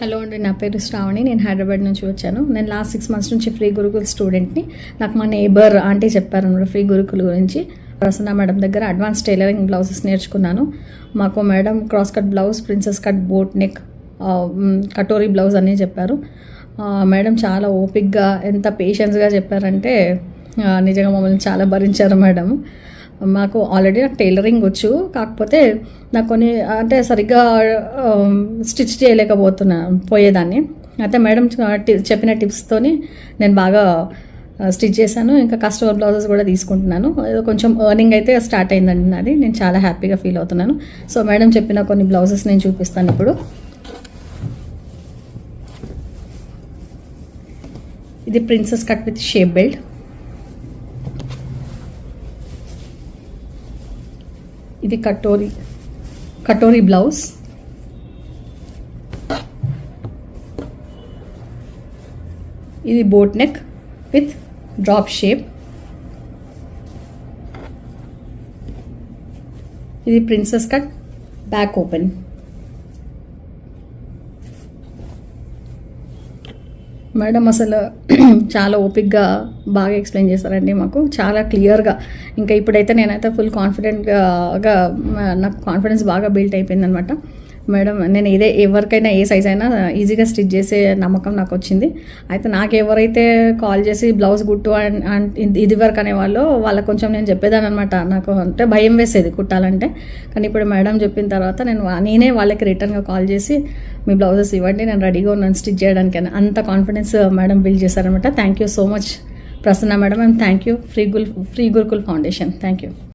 Hello అండి నా పేరు శ్రావణి నేను హైదరాబాద్ నుంచి వచ్చాను. నేను లాస్ట్ సిక్స్ మంత్స్ నుంచి ఫ్రీ గురుకుల్ స్టూడెంట్ని నాకు మా నేబర్ ఆంటీ చెప్పారనమాట ఫ్రీ గురుకుల్ గురించి. ప్రసన్న మేడం దగ్గర అడ్వాన్స్ టైలరింగ్ బ్లౌజెస్ నేర్చుకున్నాను. మాకు madam cross cut blouse princess cut boat neck katori blouse అన్నీ చెప్పారు. మేడం చాలా ఓపిక్గా ఎంత పేషెన్స్గా చెప్పారంటే నిజంగా మమ్మల్ని చాలా భరించారు మేడం. మాకు ఆల్రెడీ నాకు టైలరింగ్ వచ్చు. కాకపోతే నాకు కొన్ని అంటే సరిగ్గా um, స్టిచ్ చేయలేకపోతున్నా పోయేదాన్ని. అయితే మేడం చెప్పిన టిప్స్తోని నేను బాగా స్టిచ్ చేశాను. ఇంకా కస్టమర్ బ్లౌజెస్ కూడా తీసుకుంటున్నాను. కొంచెం ఎర్నింగ్ అయితే స్టార్ట్ అయిందండి నాది. నేను చాలా హ్యాపీగా ఫీల్ అవుతున్నాను. సో మేడం చెప్పిన కొన్ని బ్లౌజెస్ నేను చూపిస్తాను ఇప్పుడు. ఇది princess cut with shape belt ఇది కటోరీ కటోరీ బ్లౌజ్. ఇది boat neck with drop shape. ఇది princess cut back open. Madam అసలు చాలా ఓపిక్గా బాగా ఎక్స్ప్లెయిన్ చేస్తారండి మాకు. చాలా క్లియర్గా ఇంకా ఇప్పుడైతే నేనైతే ఫుల్ కాన్ఫిడెంట్గా నాకు కాన్ఫిడెన్స్ బాగా బిల్ట్ అయిపోయిందనమాట మేడం నేను ఇదే ఎవరికైనా ఏ సైజ్ అయినా ఈజీగా స్టిచ్ చేసే నమ్మకం నాకు వచ్చింది. అయితే నాకు ఎవరైతే కాల్ చేసి బ్లౌజ్ కుట్టు అండ్ అండ్ ఇది- వరకు అనేవాళ్ళు వాళ్ళకి కొంచెం నేను చెప్పేదాన్ని అనమాట నాకు అంటే భయం వేసేది కుట్టాలంటే. కానీ ఇప్పుడు మేడం చెప్పిన తర్వాత నేను నేనే వాళ్ళకి రిటర్న్గా కాల్ చేసి మీ బ్లౌజెస్ ఇవ్వండి నేను రెడీగా ఉన్నాను స్టిచ్ చేయడానికి అని అంత కాన్ఫిడెన్స్ మేడం బిల్డ్ చేశారనమాట. Thank you so much Prasanna madam and thank you free Gul free Gurukul foundation thank you